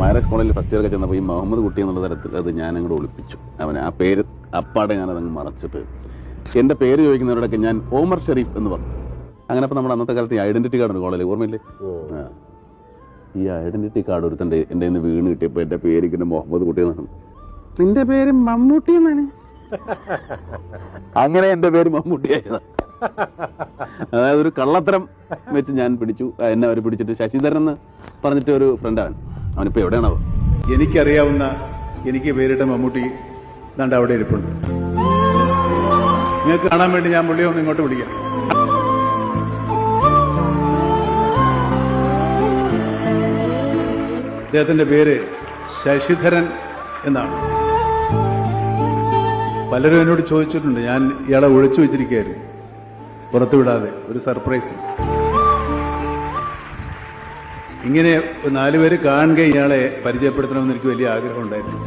Marriage സ്കൂളിൽ first year ഒക്കെ ചെന്നപ്പോൾ ഈ മുഹമ്മദ് കുട്ടി എന്നുള്ള തരത്തിൽ അത് ഞാനങ്ങോട്ട് ഒളിപ്പിച്ചു. അവൻ ആ പേര് അപ്പാടെ ഞാനതങ്ങ് മറച്ചിട്ട്. എന്റെ പേര് ചോദിക്കുന്നവരോടൊക്കെ ഞാൻ ഓമർ ഷെരീഫ് എന്ന് പറഞ്ഞു. അങ്ങനെ അപ്പോൾ നമ്മുടെ അന്നത്തെ കാലത്ത് ഈ ഐഡന്റിറ്റി കാർഡ് കോളേജിൽ ഓർമ്മയില്ലേ? ഈ ഐഡന്റിറ്റി കാർഡ് ഒരുത്തന്റെ എന്റെ നിന്ന് വീണ് കിട്ടിയപ്പോൾ എന്റെ പേര് ഇങ്ങനെ മുഹമ്മദ് കുട്ടി എന്നാണ്. നിന്റെ പേര് മമ്മൂട്ടി എന്നാണ്. അങ്ങനെ എന്റെ പേര് മമ്മൂട്ടിയായത് അതായത് ഒരു കള്ളത്തരം വെച്ച് ഞാൻ പിടിച്ചു. എന്നെ അവർ പിടിച്ചിട്ട് ശശിധരൻ എന്ന് പറഞ്ഞിട്ട് ഒരു ഫ്രണ്ടാണ് അവനിപ്പോ എവിടെയാണോ എനിക്കറിയാവുന്ന എനിക്ക് പേരിട്ട മമ്മൂട്ടി ദണ്ട അവിടെ ഇരിപ്പുണ്ട്. നിങ്ങൾക്ക് കാണാൻ വേണ്ടി ഞാൻ പുള്ളിയെ ഒന്ന് ഇങ്ങോട്ട് വിളിക്കാം. അദ്ദേഹത്തിന്റെ പേര് ശശിധരൻ എന്നാണ്. പലരും എന്നോട് ചോദിച്ചിട്ടുണ്ട്. ഞാൻ ഇയാളെ ഒളിച്ചു വെച്ചിരിക്കുകയായിരുന്നു. പുറത്തുവിടാതെ. ഒരു സർപ്രൈസ്. ഇങ്ങനെ നാലുപേര് കാണുക ഇയാളെ പരിചയപ്പെടുത്തണമെന്ന് എനിക്ക് വലിയ ആഗ്രഹം ഉണ്ടായിരുന്നു